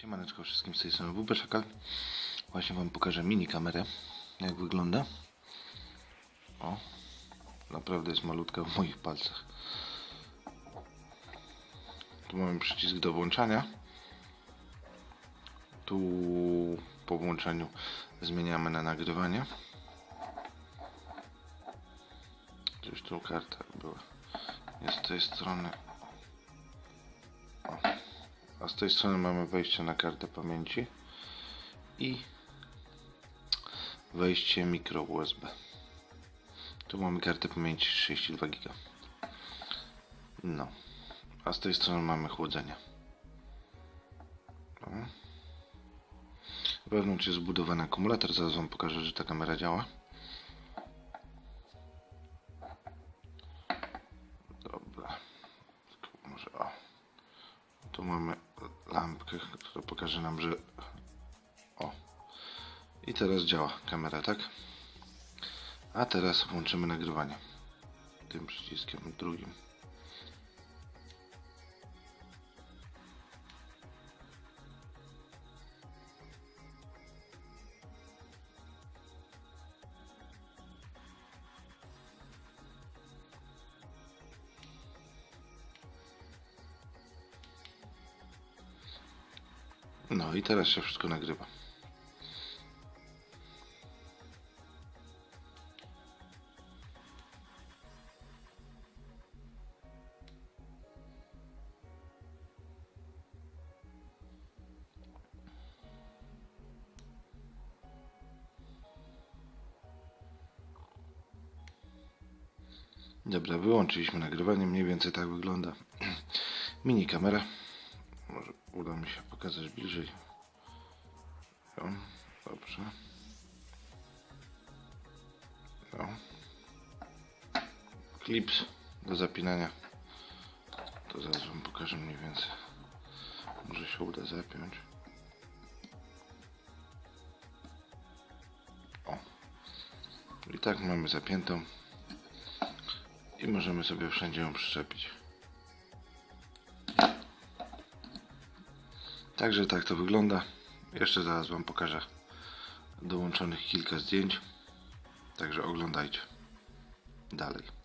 Siemaneczko wszystkim z tej strony Szakal. Właśnie Wam pokażę mini kamerę, jak wygląda. O, naprawdę jest malutka w moich palcach. Tu mamy przycisk do włączania. Tu po włączeniu zmieniamy na nagrywanie. Gdzieś tu karta była. Jest z tej strony. A z tej strony mamy wejście na kartę pamięci i wejście mikro USB. Tu mamy kartę pamięci 32 GB. No. A z tej strony mamy chłodzenie. Wewnątrz jest zbudowany akumulator. Zaraz Wam pokażę, że ta kamera działa. Dobra. Może o. Tu mamy lampkę, która pokaże nam, że o. I teraz działa kamera, tak? A teraz włączymy nagrywanie. Tym przyciskiem drugim. No i teraz się wszystko nagrywa. Dobra, wyłączyliśmy nagrywanie, mniej więcej tak wygląda mini kamera. Może uda mi się pokazać bliżej. O, dobrze. No. Klips do zapinania. To zaraz wam pokażę mniej więcej. Może się uda zapiąć. O. I tak mamy zapiętą. I możemy sobie wszędzie ją przyczepić. Także tak to wygląda. Jeszcze zaraz Wam pokażę dołączonych kilka zdjęć. Także oglądajcie dalej.